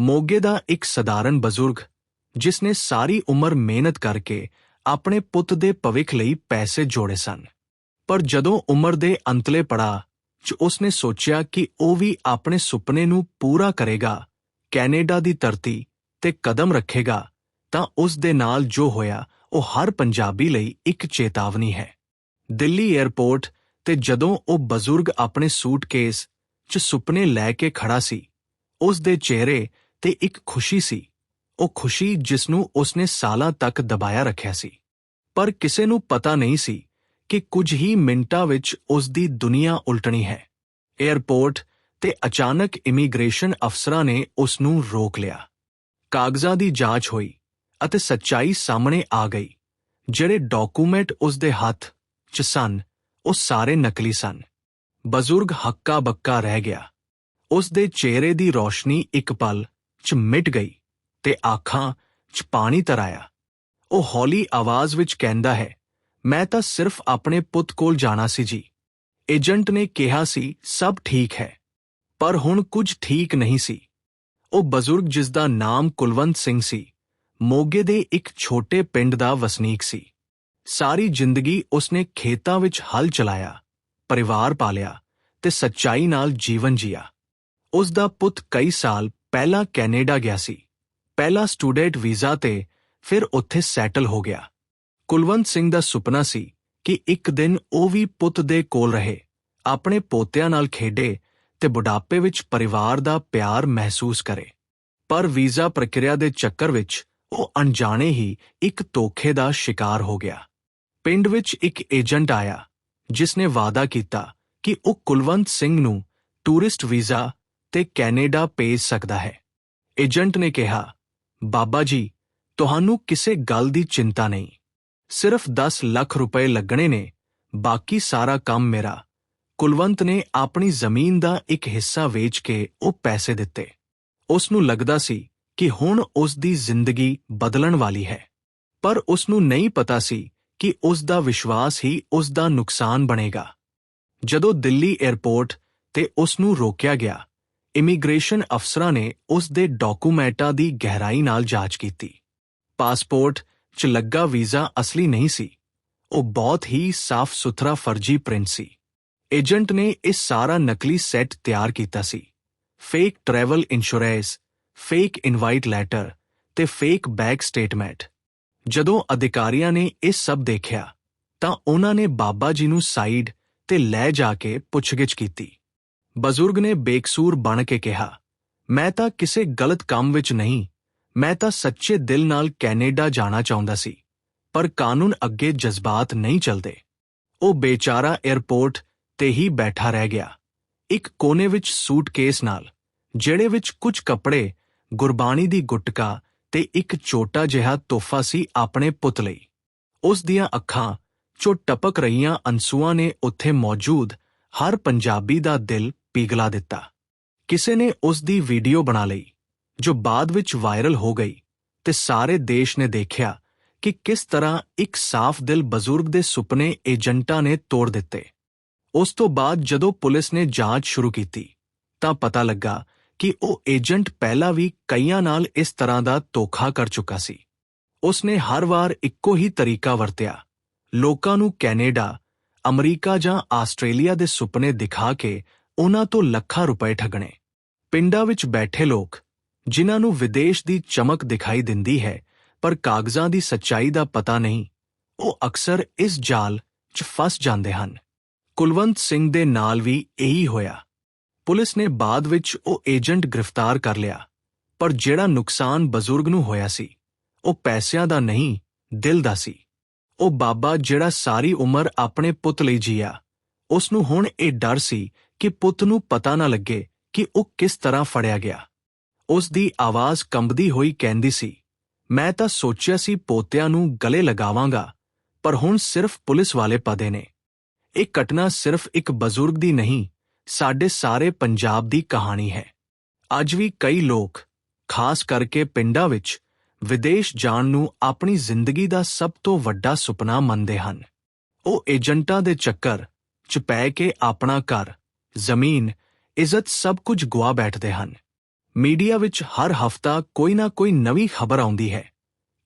ਮੋਗੇ ਦਾ ਇੱਕ ਸਧਾਰਨ ਬਜ਼ੁਰਗ ਜਿਸ ਨੇ ਸਾਰੀ ਉਮਰ ਮਿਹਨਤ ਕਰਕੇ ਆਪਣੇ ਪੁੱਤ ਦੇ ਭਵਿੱਖ ਲਈ ਪੈਸੇ ਜੋੜੇ ਸਨ। ਪਰ ਜਦੋਂ ਉਮਰ ਦੇ ਅੰਤਲੇ ਪੜਾ 'ਚ ਉਸਨੇ ਸੋਚਿਆ ਕਿ ਉਹ ਵੀ ਆਪਣੇ ਸੁਪਨੇ ਨੂੰ ਪੂਰਾ ਕਰੇਗਾ, ਕੈਨੇਡਾ ਦੀ ਧਰਤੀ ਤੇ ਕਦਮ ਰੱਖੇਗਾ, ਤਾਂ ਉਸ ਦੇ ਨਾਲ ਜੋ ਹੋਇਆ, ਉਹ ਹਰ ਪੰਜਾਬੀ ਲਈ ਇੱਕ ਚੇਤਾਵਨੀ ਹੈ। ਦਿੱਲੀ 에ਅਰਪੋਰਟ ਤੇ ਜਦੋਂ ਉਹ ਬਜ਼ੁਰਗ ਆਪਣੇ ਸੂਟਕੇਸ 'ਚ ਸੁਪਨੇ ਲੈ ਕੇ ਖੜਾ ਸੀ, ਉਸ ਦੇ ਚਿਹਰੇ ਤੇ ਇੱਕ ਖੁਸ਼ੀ ਸੀ। ਉਹ ਖੁਸ਼ੀ ਜਿਸ ਨੂੰ ਉਸਨੇ ਸਾਲਾਂ ਤੱਕ ਦਬਾਇਆ ਰੱਖਿਆ ਸੀ। ਪਰ ਕਿਸੇ ਨੂੰ ਪਤਾ ਨਹੀਂ ਸੀ ਕਿ ਕੁਝ ਹੀ ਮਿੰਟਾਂ ਵਿੱਚ ਉਸ ਦੀ ਦੁਨੀਆ ਉਲਟਣੀ ਹੈ। 에ਅਰਪੋਰਟ ਤੇ ਅਚਾਨਕ ਇਮੀਗ੍ਰੇਸ਼ਨ ਅਫਸਰਾਂ ਨੇ ਉਸ ਨੂੰ ਰੋਕ ਲਿਆ। ਕਾਗਜ਼ਾਂ ਦੀ ਜਾਂਚ ਹੋਈ ਅਤੇ ਸੱਚਾਈ ਸਾਹਮਣੇ ਆ ਗਈ। ਜਿਹੜੇ ਡਾਕੂਮੈਂਟ ਉਸ ਦੇ ਹੱਥ 'ਚ ਸਨ, ਉਹ ਸਾਰੇ ਨਕਲੀ ਸਨ। ਬਜ਼ੁਰਗ ਹੱਕਾ ਬੱਕਾ ਰਹਿ ਗਿਆ। ਉਸ ਦੇ ਚਿਹਰੇ ਦੀ ਰੋਸ਼ਨੀ ਇੱਕ ਪਲ 'ਚ ਮਿਟ ਗਈ ਤੇ ਆਖਾਂ, 'ਚ ਪਾਣੀ ਤਰਾਇਆ ਉਹ ਹੌਲੀ ਆਵਾਜ਼ ਵਿੱਚ ਕਹਿੰਦਾ ਹੈ, ਮੈਂ ਤਾਂ ਸਿਰਫ ਆਪਣੇ ਪੁੱਤ ਕੋਲ ਜਾਣਾ ਸੀ ਜੀ। ਏਜੰਟ ਨੇ ਕਿਹਾ ਸੀ, ਸਭ ਠੀਕ ਹੈ, ਪਰ ਹੁਣ ਕੁਝ ਠੀਕ ਨਹੀਂ ਸੀ। ਉਹ ਬਜ਼ੁਰਗ ਜਿਸ ਦਾ ਨਾਮ ਕੁਲਵੰਤ ਸਿੰਘ ਸੀ, ਮੋਗੇ ਦੇ ਇੱਕ ਛੋਟੇ ਪਿੰਡ ਦਾ ਵਸਨੀਕ ਸੀ। ਸਾਰੀ ਜ਼ਿੰਦਗੀ ਉਸਨੇ ਖੇਤਾਂ ਵਿੱਚ ਹਲ ਚਲਾਇਆ, ਪਰਿਵਾਰ ਪਾਲਿਆ ਤੇ ਸੱਚਾਈ ਨਾਲ ਜੀਵਨ ਜੀਆ। ਉਸ ਦਾ ਪੁੱਤ ਕਈ ਸਾਲ ਪਹਿਲਾਂ ਕੈਨੇਡਾ ਗਿਆ ਸੀ। ਪਹਿਲਾ ਸਟੂਡੈਂਟ ਵੀਜ਼ਾ ਤੇ ਫਿਰ ਉੱਥੇ ਸੈਟਲ ਹੋ ਗਿਆ। ਕੁਲਵੰਤ ਸਿੰਘ ਦਾ ਸੁਪਨਾ ਸੀ ਕਿ ਇੱਕ ਦਿਨ ਉਹ ਵੀ ਪੁੱਤ ਦੇ ਕੋਲ ਰਹੇ, ਆਪਣੇ ਪੋਤਿਆਂ ਨਾਲ ਖੇਡੇ ਤੇ ਬੁਢਾਪੇ ਵਿੱਚ ਪਰਿਵਾਰ ਦਾ ਪਿਆਰ ਮਹਿਸੂਸ ਕਰੇ। ਪਰ ਵੀਜ਼ਾ ਪ੍ਰਕਿਰਿਆ ਦੇ ਚੱਕਰ ਵਿੱਚ ਉਹ ਅਣਜਾਣੇ ਹੀ ਇੱਕ ਧੋਖੇ ਦਾ ਸ਼ਿਕਾਰ ਹੋ ਗਿਆ। ਪਿੰਡ ਵਿੱਚ ਇੱਕ ਏਜੰਟ ਆਇਆ, ਜਿਸ ਨੇ ਵਾਅਦਾ ਕੀਤਾ ਕਿ ਉਹ ਕੁਲਵੰਤ ਸਿੰਘ ਨੂੰ ਟੂਰਿਸਟ ਵੀਜ਼ਾ ਤੇ ਕੈਨੇਡਾ ਭੇਜ ਸਕਦਾ ਹੈ। ਏਜੰਟ ਨੇ ਕਿਹਾ, ਬਾਬਾ ਜੀ, ਤੁਹਾਨੂੰ ਕਿਸੇ ਗੱਲ ਦੀ ਚਿੰਤਾ ਨਹੀਂ। ਸਿਰਫ 10 ਲੱਖ ਰੁਪਏ ਲੱਗਣੇ ਨੇ, ਬਾਕੀ ਸਾਰਾ ਕੰਮ ਮੇਰਾ। ਕੁਲਵੰਤ ਨੇ ਆਪਣੀ ਜ਼ਮੀਨ ਦਾ ਇੱਕ ਹਿੱਸਾ ਵੇਚ ਕੇ ਉਹ ਪੈਸੇ ਦਿੱਤੇ। ਉਸ ਨੂੰ ਲੱਗਦਾ ਸੀ ਕਿ ਹੁਣ ਉਸ ਦੀ ਜ਼ਿੰਦਗੀ ਬਦਲਣ ਵਾਲੀ ਹੈ। ਪਰ ਉਸ ਨੂੰ ਨਹੀਂ ਪਤਾ ਸੀ ਕਿ ਉਸ ਦਾ ਵਿਸ਼ਵਾਸ ਹੀ ਉਸ ਦਾ ਨੁਕਸਾਨ ਬਣੇਗਾ। ਜਦੋਂ ਦਿੱਲੀ 에ਅਰਪੋਰਟ ਤੇ ਉਸ ਨੂੰ ਰੋਕਿਆ ਗਿਆ ਇਮੀਗ੍ਰੇਸ਼ਨ ਅਫਸਰਾਂ ਨੇ ਉਸ ਦੇ ਡਾਕੂਮੈਂਟਾਂ ਦੀ ਗਹਿਰਾਈ ਨਾਲ ਜਾਂਚ ਕੀਤੀ। ਪਾਸਪੋਰਟ 'ਚ ਲੱਗਾ ਵੀਜ਼ਾ ਅਸਲੀ ਨਹੀਂ ਸੀ। ਉਹ ਬਹੁਤ ਹੀ ਸਾਫ਼ ਸੁਥਰਾ ਫਰਜ਼ੀ ਪ੍ਰਿੰਟ ਸੀ। ਏਜੰਟ ਨੇ ਇਹ ਸਾਰਾ ਨਕਲੀ ਸੈੱਟ ਤਿਆਰ ਕੀਤਾ ਸੀ। Fake travel insurance, fake invite letter ਤੇ ਫੇਕ ਬੈਗ ਸਟੇਟਮੈਂਟ। ਜਦੋਂ ਅਧਿਕਾਰੀਆਂ ਨੇ ਇਹ ਸਭ ਦੇਖਿਆ, ਤਾਂ ਉਹਨਾਂ ਨੇ ਬਾਬਾ ਜੀ ਨੂੰ ਸਾਈਡ ਤੇ ਲੈ ਜਾ ਕੇ ਪੁੱਛਗਿੱਛ ਕੀਤੀ। ਬਜ਼ੁਰਗ ਨੇ ਬੇਕਸੂਰ ਬਣ ਕੇ ਕਿਹਾ, ਮੈਂ ਤਾਂ ਕਿਸੇ ਗਲਤ ਕੰਮ ਵਿੱਚ ਨਹੀਂ, ਮੈਂ ਤਾਂ ਸੱਚੇ ਦਿਲ ਨਾਲ ਕੈਨੇਡਾ ਜਾਣਾ ਚਾਹੁੰਦਾ ਸੀ, ਪਰ ਕਾਨੂੰਨ ਅੱਗੇ ਜਜ਼ਬਾਤ ਨਹੀਂ ਚੱਲਦੇ। ਉਹ ਬੇਚਾਰਾ 에ਅਰਪੋਰਟ ਤੇ ਹੀ ਬੈਠਾ ਰਹਿ ਗਿਆ, ਇੱਕ ਕੋਨੇ ਵਿੱਚ ਸੂਟਕੇਸ ਨਾਲ, ਜਿਹੜੇ ਵਿੱਚ ਕੁਝ ਕੱਪੜੇ, ਗੁਰਬਾਣੀ ਦੀ ਗੁਟਕਾ ਤੇ ਇੱਕ ਛੋਟਾ ਜਿਹਾ ਤੋਹਫਾ ਸੀ ਆਪਣੇ ਪੁੱਤ ਲਈ। ਉਸ ਦੀਆਂ ਅੱਖਾਂ, ਚੋਂ ਟਪਕ ਰਹੀਆਂ ਅੰਸੂਆਂ ਨੇ ਉੱਥੇ ਮੌਜੂਦ ਹਰ ਪੰਜਾਬੀ ਦਾ ਦਿਲ ਪਿਘਲਾ ਦਿੱਤਾ। ਕਿਸੇ ਨੇ ਉਸ ਦੀ ਵੀਡੀਓ ਬਣਾ ਲਈ, ਜੋ ਬਾਅਦ ਵਿੱਚ ਵਾਇਰਲ ਹੋ ਗਈ ਤੇ ਸਾਰੇ ਦੇਸ਼ ਨੇ ਦੇਖਿਆ ਕਿ ਕਿਸ ਤਰ੍ਹਾਂ ਇੱਕ ਸਾਫ਼ ਦਿਲ ਬਜ਼ੁਰਗ ਦੇ ਸੁਪਨੇ ਏਜੰਟਾਂ ਨੇ ਤੋੜ ਦਿੱਤੇ। ਉਸ ਤੋਂ ਬਾਅਦ ਜਦੋਂ ਪੁਲਿਸ ਨੇ ਜਾਂਚ ਸ਼ੁਰੂ ਕੀਤੀ, ਤਾਂ ਪਤਾ ਲੱਗਾ ਕਿ ਉਹ ਏਜੰਟ ਪਹਿਲਾਂ ਵੀ ਕਈਆਂ ਨਾਲ ਇਸ ਤਰ੍ਹਾਂ ਦਾ ਧੋਖਾ ਕਰ ਚੁੱਕਾ ਸੀ। ਉਸ ਨੇ ਹਰ ਵਾਰ ਇੱਕੋ ਹੀ ਤਰੀਕਾ ਵਰਤਿਆ, ਲੋਕਾਂ ਨੂੰ ਕੈਨੇਡਾ, ਅਮਰੀਕਾ ਜਾਂ ਆਸਟ੍ਰੇਲੀਆ ਦੇ ਸੁਪਨੇ ਦਿਖਾ ਕੇ ਉਹਨਾਂ ਤੋਂ ਲੱਖਾਂ ਰੁਪਏ ਠੱਗਣੇ। ਪਿੰਡਾਂ ਵਿੱਚ ਬੈਠੇ ਲੋਕ, ਜਿਨ੍ਹਾਂ ਨੂੰ ਵਿਦੇਸ਼ ਦੀ ਚਮਕ ਦਿਖਾਈ ਦਿੰਦੀ ਹੈ, ਪਰ ਕਾਗਜ਼ਾਂ ਦੀ ਸੱਚਾਈ ਦਾ ਪਤਾ ਨਹੀਂ, ਉਹ ਅਕਸਰ ਇਸ ਜਾਲ 'ਚ ਫਸ ਜਾਂਦੇ ਹਨ। ਕੁਲਵੰਤ ਸਿੰਘ ਦੇ ਨਾਲ ਵੀ ਇਹੀ ਹੋਇਆ। ਪੁਲਿਸ ਨੇ ਬਾਅਦ ਵਿੱਚ ਉਹ ਏਜੰਟ ਗ੍ਰਿਫਤਾਰ ਕਰ ਲਿਆ, ਪਰ ਜਿਹੜਾ ਨੁਕਸਾਨ ਬਜ਼ੁਰਗ ਨੂੰ ਹੋਇਆ ਸੀ, ਉਹ ਪੈਸਿਆਂ ਦਾ ਨਹੀਂ, ਦਿਲ ਦਾ ਸੀ। ਉਹ ਬਾਬਾ ਜਿਹੜਾ ਸਾਰੀ ਉਮਰ ਆਪਣੇ ਪੁੱਤ ਲਈ ਜੀਆ। ਉਸ ਨੂੰ ਹੁਣ ਇਹ ਡਰ ਸੀ ਕਿ ਪੁੱਤ ਨੂੰ ਪਤਾ ਨਾ ਲੱਗੇ ਕਿ ਉਹ ਕਿਸ ਤਰ੍ਹਾਂ ਫੜਿਆ ਗਿਆ। ਉਸ ਦੀ ਆਵਾਜ਼ ਕੰਬਦੀ ਹੋਈ ਕਹਿੰਦੀ ਸੀ, ਮੈਂ ਤਾਂ ਸੋਚਿਆ ਸੀ ਪੋਤਿਆਂ ਨੂੰ ਗਲੇ ਲਗਾਵਾਂਗਾ, ਪਰ ਹੁਣ ਸਿਰਫ ਪੁਲਿਸ ਵਾਲੇ ਪਦੇ ਨੇ। ਇਹ ਘਟਨਾ ਸਿਰਫ ਇੱਕ ਬਜ਼ੁਰਗ ਦੀ ਨਹੀਂ, ਸਾਡੇ ਸਾਰੇ ਪੰਜਾਬ ਦੀ ਕਹਾਣੀ ਹੈ। ਅੱਜ ਵੀ ਕਈ ਲੋਕ, ਖਾਸ ਕਰਕੇ ਪਿੰਡਾਂ ਵਿੱਚ, ਵਿਦੇਸ਼ ਜਾਣ ਨੂੰ ਆਪਣੀ ਜ਼ਿੰਦਗੀ ਦਾ ਸਭ ਤੋਂ ਵੱਡਾ ਸੁਪਨਾ ਮੰਨਦੇ ਹਨ। ਉਹ ਏਜੰਟਾਂ ਦੇ ਚੱਕਰ 'ਚ ਪੈ ਕੇ ਆਪਣਾ ਘਰ, ਜ਼ਮੀਨ, ਇੱਜ਼ਤ ਸਭ ਕੁਝ ਗਵਾ ਬੈਠਦੇ ਹਨ। ਮੀਡੀਆ ਵਿੱਚ ਹਰ ਹਫਤਾ ਕੋਈ ਨਾ ਕੋਈ ਨਵੀਂ ਖਬਰ ਆਉਂਦੀ ਹੈ।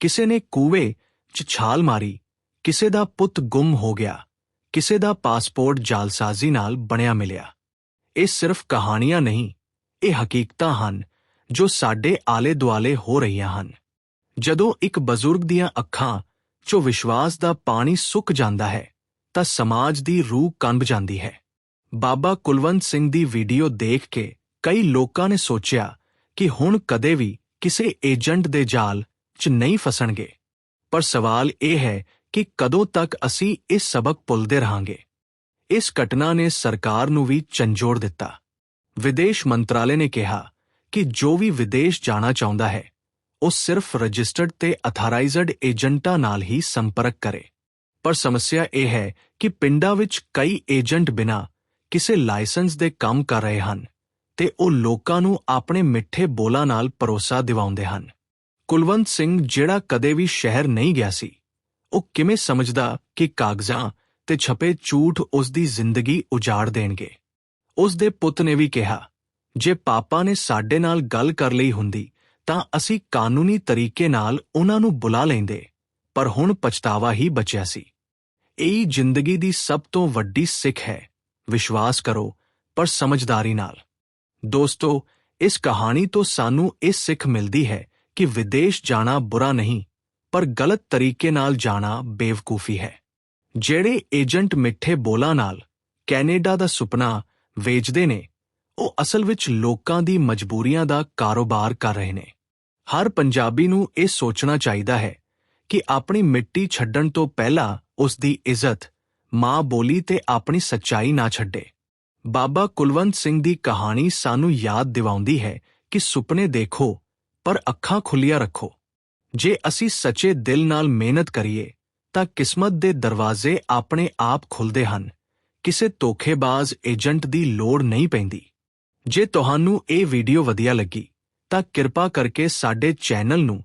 ਕਿਸੇ ਨੇ ਕੂਵੇ 'ਚ ਛਾਲ ਮਾਰੀ, ਕਿਸੇ ਦਾ ਪੁੱਤ ਗੁੰਮ ਹੋ ਗਿਆ, ਕਿਸੇ ਦਾ ਪਾਸਪੋਰਟ ਜਾਲਸਾਜ਼ੀ ਨਾਲ ਬਣਿਆ ਮਿਲਿਆ। ਇਹ ਸਿਰਫ ਕਹਾਣੀਆਂ ਨਹੀਂ, ਇਹ ਹਕੀਕਤਾਂ ਹਨ ਜੋ ਸਾਡੇ ਆਲੇ-ਦੁਆਲੇ ਹੋ ਰਹੀਆਂ ਹਨ। ਜਦੋਂ ਇੱਕ ਬਜ਼ੁਰਗ ਦੀਆਂ ਅੱਖਾਂ 'ਚੋਂ ਵਿਸ਼ਵਾਸ ਦਾ ਪਾਣੀ ਸੁੱਕ ਜਾਂਦਾ ਹੈ ਤਾਂ ਸਮਾਜ ਦੀ ਰੂਹ ਕੰਬ ਜਾਂਦੀ ਹੈ। ਬਾਬਾ ਕੁਲਵੰਤ ਸਿੰਘ ਦੀ ਵੀਡੀਓ ਦੇਖ ਕੇ ਕਈ ਲੋਕਾਂ ਨੇ ਸੋਚਿਆ ਕਿ ਹੁਣ ਕਦੇ ਵੀ ਕਿਸੇ ਏਜੰਟ ਦੇ ਜਾਲ 'ਚ ਨਹੀਂ ਫਸਣਗੇ। ਪਰ ਸਵਾਲ ਇਹ ਹੈ ਕਿ ਕਦੋਂ ਤੱਕ ਅਸੀਂ ਇਹ ਸਬਕ ਭੁੱਲਦੇ ਰਹਾਂਗੇ। ਇਸ ਘਟਨਾ ਨੇ ਸਰਕਾਰ ਨੂੰ ਵੀ ਚੰਜੋੜ ਦਿੱਤਾ। ਵਿਦੇਸ਼ ਮੰਤਰਾਲੇ ਨੇ ਕਿਹਾ ਕਿ ਜੋ ਵੀ ਵਿਦੇਸ਼ ਜਾਣਾ ਚਾਹੁੰਦਾ ਹੈ, ਉਹ ਸਿਰਫ ਰਜਿਸਟਰਡ ਤੇ ਅਥਾਰਾਈਜ਼ਡ ਏਜੰਟਾਂ ਨਾਲ ਹੀ ਸੰਪਰਕ ਕਰੇ। ਪਰ ਸਮੱਸਿਆ ਇਹ ਹੈ ਕਿ ਪਿੰਡਾਂ ਵਿੱਚ ਕਈ ਏਜੰਟ ਬਿਨਾਂ ਕਿਸੇ ਲਾਇਸੈਂਸ ਦੇ ਕੰਮ ਕਰ ਰਹੇ ਹਨ ਤੇ ਉਹ ਲੋਕਾਂ ਨੂੰ ਆਪਣੇ ਮਿੱਠੇ ਬੋਲਾਂ ਨਾਲ ਭਰੋਸਾ ਦਿਵਾਉਂਦੇ ਹਨ। ਕੁਲਵੰਤ ਸਿੰਘ ਜਿਹੜਾ ਕਦੇ ਵੀ ਸ਼ਹਿਰ ਨਹੀਂ ਗਿਆ ਸੀ, ਉਹ ਕਿਵੇਂ ਸਮਝਦਾ ਕਿ ਕਾਗਜ਼ਾਂ ਤੇ ਛਪੇ ਝੂਠ ਉਸ ਦੀ ਜ਼ਿੰਦਗੀ ਉਜਾੜ ਦੇਣਗੇ? ਉਸ ਦੇ ਪੁੱਤ ਨੇ ਵੀ ਕਿਹਾ, ਜੇ ਪਾਪਾ ਨੇ ਸਾਡੇ ਨਾਲ ਗੱਲ ਕਰ ਲਈ ਹੁੰਦੀ ਤਾਂ ਅਸੀਂ ਕਾਨੂੰਨੀ ਤਰੀਕੇ ਨਾਲ ਉਹਨਾਂ ਨੂੰ ਬੁਲਾ ਲੈਂਦੇ। ਪਰ ਹੁਣ ਪਛਤਾਵਾ ਹੀ ਬਚਿਆ ਸੀ। ਇਹ ਜ਼ਿੰਦਗੀ ਦੀ ਸਭ ਤੋਂ ਵੱਡੀ ਸਿੱਖ ਹੈ। ਵਿਸ਼ਵਾਸ ਕਰੋ, ਪਰ ਸਮਝਦਾਰੀ ਨਾਲ। ਦੋਸਤੋ, ਇਸ ਕਹਾਣੀ ਤੋਂ ਸਾਨੂੰ ਇਹ ਸਿੱਖ ਮਿਲਦੀ ਹੈ ਕਿ ਵਿਦੇਸ਼ ਜਾਣਾ ਬੁਰਾ ਨਹੀਂ, ਪਰ ਗਲਤ ਤਰੀਕੇ ਨਾਲ ਜਾਣਾ ਬੇਵਕੂਫੀ ਹੈ। ਜਿਹੜੇ ਏਜੰਟ ਮਿੱਠੇ ਬੋਲਾਂ ਨਾਲ ਕੈਨੇਡਾ ਦਾ ਸੁਪਨਾ ਵੇਚਦੇ ਨੇ, ਉਹ ਅਸਲ ਵਿੱਚ ਲੋਕਾਂ ਦੀ ਮਜਬੂਰੀਆਂ ਦਾ ਕਾਰੋਬਾਰ ਕਰ ਰਹੇ ਨੇ। ਹਰ ਪੰਜਾਬੀ ਨੂੰ ਇਹ ਸੋਚਣਾ ਚਾਹੀਦਾ ਹੈ ਕਿ ਆਪਣੀ ਮਿੱਟੀ ਛੱਡਣ ਤੋਂ ਪਹਿਲਾਂ ਉਸ ਦੀ ਇੱਜ਼ਤ ਮਾਂ ਬੋਲੀ ਤੇ ਆਪਣੀ ਸੱਚਾਈ ਨਾ ਛੱਡੇ। ਬਾਬਾ ਕੁਲਵੰਤ ਸਿੰਘ ਦੀ ਕਹਾਣੀ ਸਾਨੂੰ ਯਾਦ ਦਿਵਾਉਂਦੀ ਹੈ ਕਿ ਸੁਪਨੇ ਦੇਖੋ, ਪਰ ਅੱਖਾਂ ਖੁੱਲੀਆਂ ਰੱਖੋ। ਜੇ ਅਸੀਂ ਸੱਚੇ ਦਿਲ ਨਾਲ ਮਿਹਨਤ ਕਰੀਏ, ਤਾਂ ਕਿਸਮਤ ਦੇ ਦਰਵਾਜ਼ੇ ਆਪਣੇ ਆਪ ਖੁੱਲਦੇ ਹਨ। ਕਿਸੇ ਧੋਖੇਬਾਜ਼ ਏਜੰਟ ਦੀ ਲੋੜ ਨਹੀਂ ਪੈਂਦੀ। ਜੇ ਤੁਹਾਨੂੰ ਇਹ ਵੀਡੀਓ ਵਧੀਆ ਲੱਗੀ, ਤਾਂ ਕਿਰਪਾ ਕਰਕੇ ਸਾਡੇ ਚੈਨਲ ਨੂੰ